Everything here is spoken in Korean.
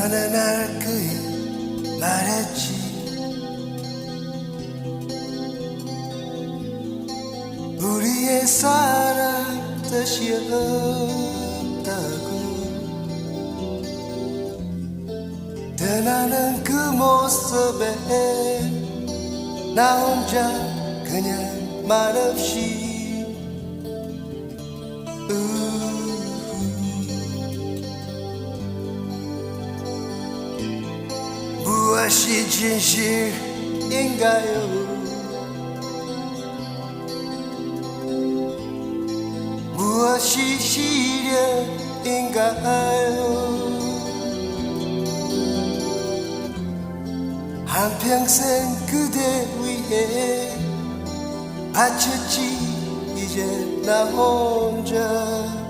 나는 알 거야 말했지. 우리의 사랑 뜻이 없다고. 떠나는 그 모습에 나 혼자 그냥 말없이 우 무엇이 진실인가요? 무엇이 시련인가요? 한평생 그대 위해 바쳤지 이제 나 혼자 우